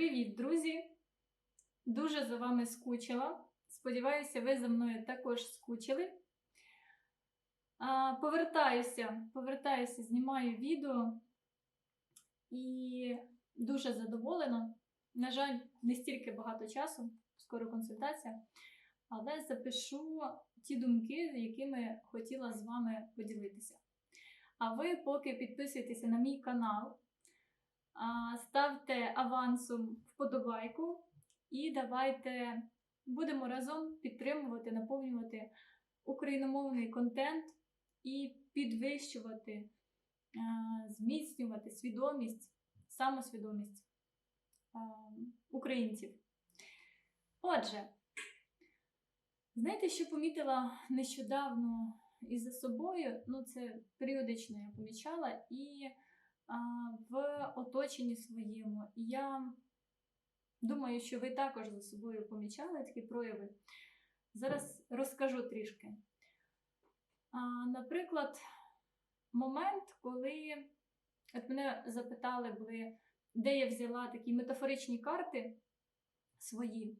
Привіт, друзі! Дуже за вами скучила. Сподіваюся, ви за мною також скучили. Повертаюся, повертаюся, знімаю відео і дуже задоволена. На жаль, не стільки багато часу, скоро консультація, але запишу ті думки, якими хотіла з вами поділитися. А ви поки підписуйтеся на мій канал, ставте авансом вподобайку і давайте будемо разом підтримувати, наповнювати україномовний контент і підвищувати, зміцнювати свідомість, самосвідомість українців. Отже, знаєте, що помітила нещодавно із за собою? Ну, це періодично я помічала і в оточенні своєму. І я думаю, що ви також за собою помічали такі прояви. Зараз розкажу трішки. Наприклад, момент, коли от мене запитали, були, де я взяла такі метафоричні карти свої.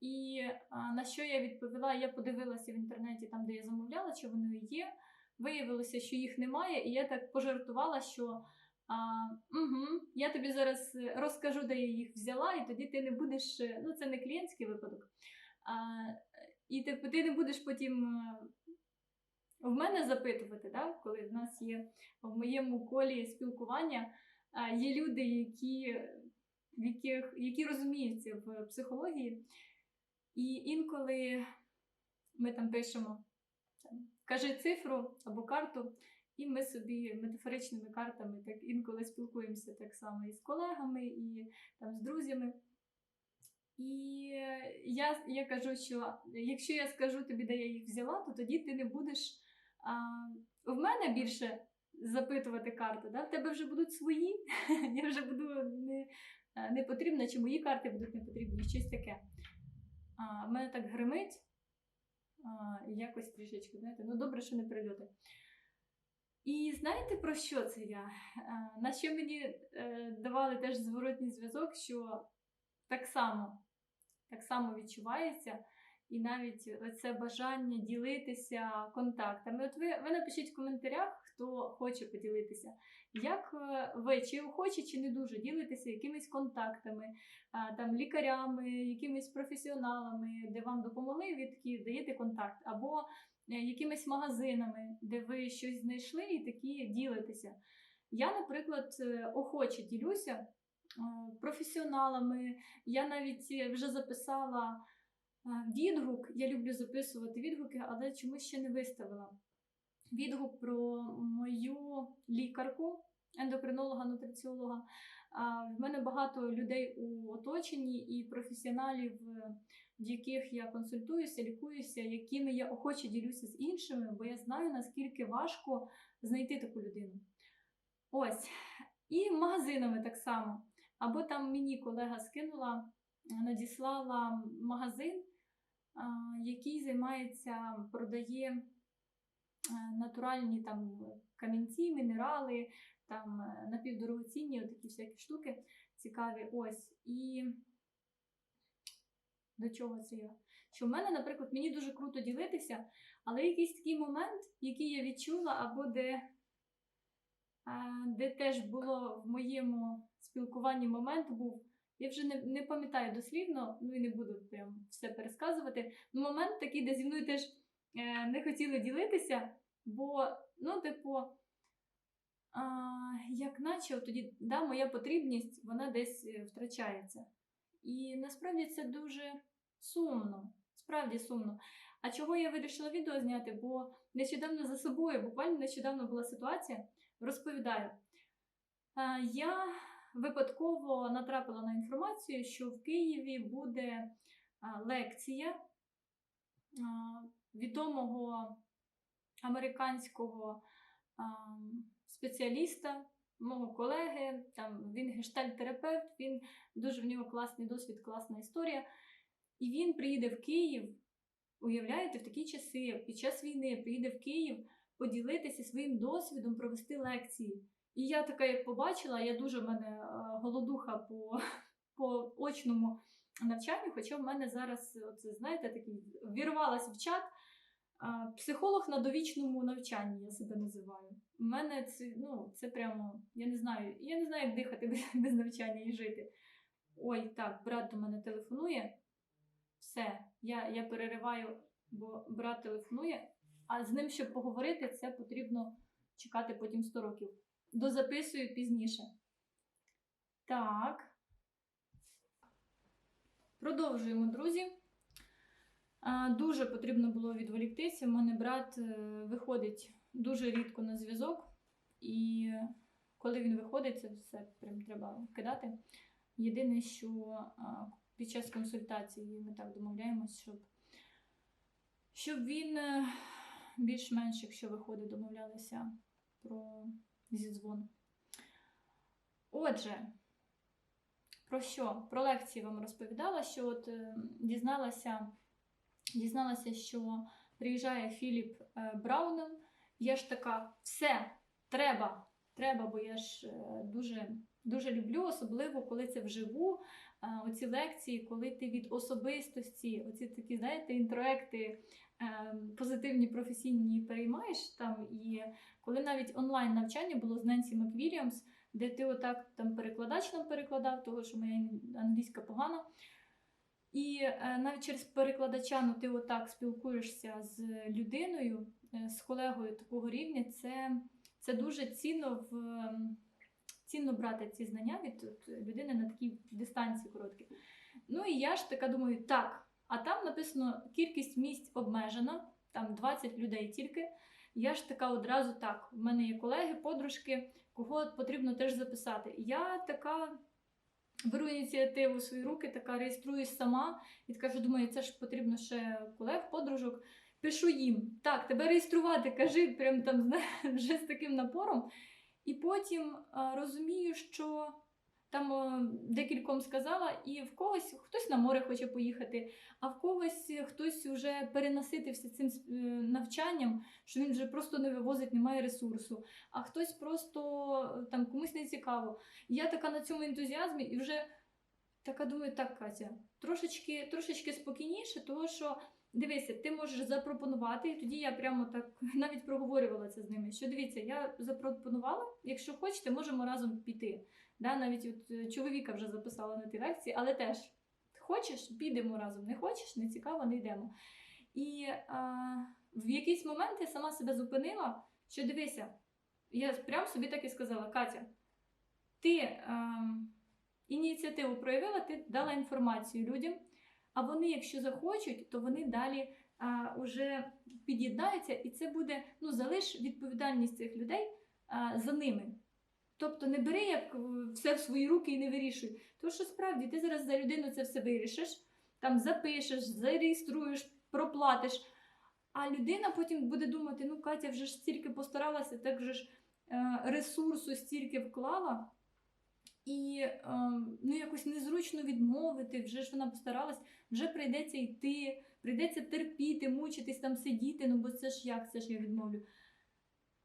І на що я відповіла? Я подивилася в інтернеті, там, де я замовляла, чи вони є. Виявилося, що їх немає, і я так пожартувала, що а, угу, я тобі зараз розкажу, де я їх взяла, і тоді ти не будеш. Ну, це не клієнтський випадок. А, і ти, ти не будеш потім е, в мене запитувати, да? коли в нас є в моєму колі спілкування, є люди, які, яких, які розуміються в психології. І інколи ми там пишемо, кажи цифру або карту, і ми собі метафоричними картами так інколи спілкуємося так само і з колегами, і там з друзями. І я я кажу, що якщо я скажу тобі, де я їх взяла, то тоді ти не будеш а, в мене більше запитувати карти. Да? В тебе вже будуть свої, я вже буду не, не потрібна, чи мої карти будуть не потрібні, щось таке. А, в мене так гримить, а, якось трішечки, знаєте, ну добре, що не прильоти. І знаєте, про що це я? А, на що мені е, давали теж зворотній зв'язок, що так само, так само відчувається, і навіть це бажання ділитися контактами. От ви, ви напишіть в коментарях, хто хоче поділитися, як е, ви чи охоче, чи не дуже ділитеся якимись контактами, там лікарями, якимись професіоналами, де вам допомогли, ви даєте контакт, або е, якимись магазинами, де ви щось знайшли і такі ділитеся. Я, наприклад, е, охоче ділюся е, професіоналами. Я навіть вже записала е, відгук. Я люблю записувати відгуки, але чомусь ще не виставила. Відгук про мою лікарку, ендокринолога, нутриціолога. А, В мене багато людей у оточенні і професіоналів, е, в яких я консультуюся, лікуюся, якими я охоче ділюся з іншими, бо я знаю, наскільки важко знайти таку людину. Ось. І магазинами так само. Або там мені колега скинула, надіслала магазин, який займається, продає е, натуральні там камінці, мінерали, там е, напівдорогоцінні, такі всякі штуки цікаві. Ось. І до чого це я? Що в мене, наприклад, мені дуже круто ділитися, але якийсь такий момент, який я відчула, або де, де теж було в моєму спілкуванні момент був. Я вже не не пам'ятаю дослівно, ну і не буду прям все пересказувати. Момент такий, де зі мною теж е, не хотіли ділитися, бо, ну, типу, а, як наче тоді да, моя потрібність вона десь е, втрачається. І насправді це дуже сумно, справді сумно. А чого я вирішила відео зняти? Бо нещодавно за собою, буквально нещодавно була ситуація, розповідаю. А, я випадково натрапила на інформацію, що в Києві буде а, лекція а, відомого американського а, спеціаліста, мого колеги. Там він гештальт-терапевт, він дуже в нього класний досвід, класна історія. І він приїде в Київ. Уявляєте, в такі часи, під час війни приїде в Київ поділитися своїм досвідом, провести лекції. І я така, як побачила, я дуже в мене голодуха по по очному навчанню, хоча в мене зараз, от, знаєте, такий вірвалась в чат. Психолог на довічному навчанні, я себе називаю. У мене це, ну, це прямо, я не знаю, я не знаю, як дихати без, без навчання і жити. Ой, так, брат до мене телефонує. Все, я, я перериваю, бо брат телефонує, а з ним, щоб поговорити, це потрібно чекати потім 100 років. Дозаписую пізніше. Так. Продовжуємо, друзі. Дуже потрібно було відволіктися. У мене брат е, виходить дуже рідко на зв'язок, і коли він виходить, це все прям треба кидати. Єдине, що під час консультації ми так домовляємось, щоб, щоб він е, більш-менш, якщо виходить, домовлялися про зідзвон. Отже, про що? Про лекції вам розповідала, що от е, дізналася, дізналася, що приїжджає Філіп е, Браунен. Я ж така, все, треба, треба, бо я ж е, дуже, дуже люблю, особливо коли це вживу. е, Оці лекції, коли ти від особистості, оці такі, знаєте, інтроекти позитивні, професійні переймаєш там. І коли навіть онлайн навчання було з Ненсі Маквільямс, де ти отак там перекладач нам перекладав, того що моя англійська погана. І е, навіть через перекладача ну, ти отак спілкуєшся з людиною, е, з колегою такого рівня, це, це дуже цінно в. Цінно брати ці знання від людини на такій дистанції короткій. Ну і я ж така думаю, так, а там написано кількість місць обмежена, там 20 людей тільки. Я ж така одразу так. У мене є колеги, подружки, кого потрібно теж записати. Я така беру ініціативу в свої руки, така реєструюсь сама і така вже думаю, це ж потрібно ще колег, подружок. Пишу їм, так, тебе реєструвати, кажи, прям там вже з таким напором. І потім а, розумію, що там декільком сказала, і в когось хтось на море хоче поїхати, а в когось хтось вже перенаситився цим е, навчанням, що він вже просто не вивозить, немає ресурсу, а хтось просто там комусь не цікаво. Я така на цьому ентузіазмі і вже така думаю, так, Катя, трошечки, трошечки спокійніше, тому що. Дивися, ти можеш запропонувати, і тоді я прямо так навіть проговорювала це з ними. Що дивіться, я запропонувала, якщо хочете, можемо разом піти. Да, навіть от е, чоловіка вже записала на ті лекції, але теж хочеш, підемо разом. Не хочеш, не цікаво, не йдемо. І а, в якийсь момент я сама себе зупинила, що дивися, я прям собі так і сказала: Катя, ти а, ініціативу проявила, ти дала інформацію людям. А вони, якщо захочуть, то вони далі а, уже під'єднаються, і це буде ну, залиш відповідальність цих людей а, за ними. Тобто не бери як все в свої руки і не вирішуй. Тому що справді ти зараз за людину це все вирішиш, там запишеш, зареєструєш, проплатиш. А людина потім буде думати: ну, Катя вже ж стільки постаралася, так же ж е, ресурсу стільки вклала. І е, ну, якось незручно відмовити, вже ж вона постаралась, вже прийдеться йти, прийдеться терпіти, мучитись там сидіти, ну бо це ж як, це ж я відмовлю.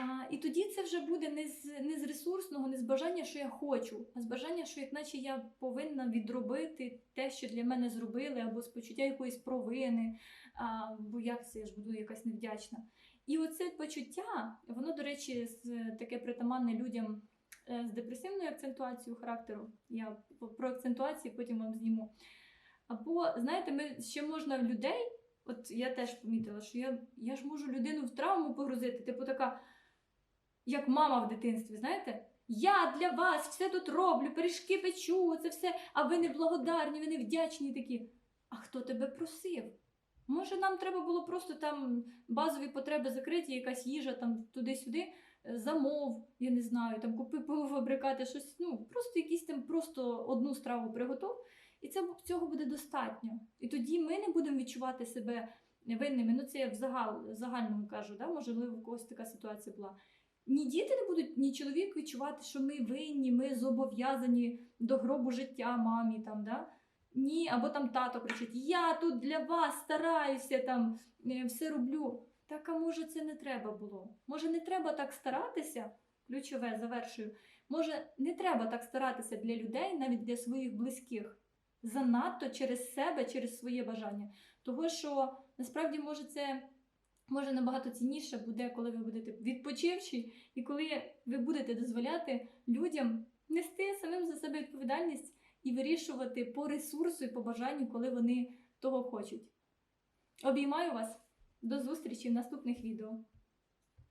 А, І тоді це вже буде не з, не з ресурсного, не з бажання, що я хочу, а з бажання, що як наче я повинна відробити те, що для мене зробили, або з почуття якоїсь провини, а, бо як це я ж буду якась невдячна. І оце почуття, воно, до речі, таке притаманне людям е, з депресивною акцентуацією характеру. Я про акцентуації потім вам зніму. Або, знаєте, ми ще можна людей, от я теж помітила, що я, я ж можу людину в травму погрузити, типу така, як мама в дитинстві, знаєте? Я для вас все тут роблю, пиріжки печу, це все, а ви не благодарні, ви не вдячні такі. А хто тебе просив? Може, нам треба було просто там базові потреби закриті, якась їжа там туди-сюди, е, замов, я не знаю, там купи полуфабрикати, щось, ну, просто якісь там просто одну страву приготов, і це цього буде достатньо. І тоді ми не будемо відчувати себе винними. Ну, це я в загал, в загальному кажу, да? можливо, у когось така ситуація була. Ні діти не будуть, ні чоловік відчувати, що ми винні, ми зобов'язані до гробу життя мамі там, да? Ні, або там тато кричить: Я тут для вас стараюся, там е, все роблю. Так, а може, це не треба було? Може, не треба так старатися? Ключове, завершую. Може, не треба так старатися для людей, навіть для своїх близьких, занадто через себе, через своє бажання. Того, що насправді може це може набагато цінніше буде, коли ви будете відпочивші, і коли ви будете дозволяти людям нести самим за себе відповідальність і вирішувати по ресурсу і по бажанню, коли вони того хочуть. Обіймаю вас! До зустрічі в наступних відео.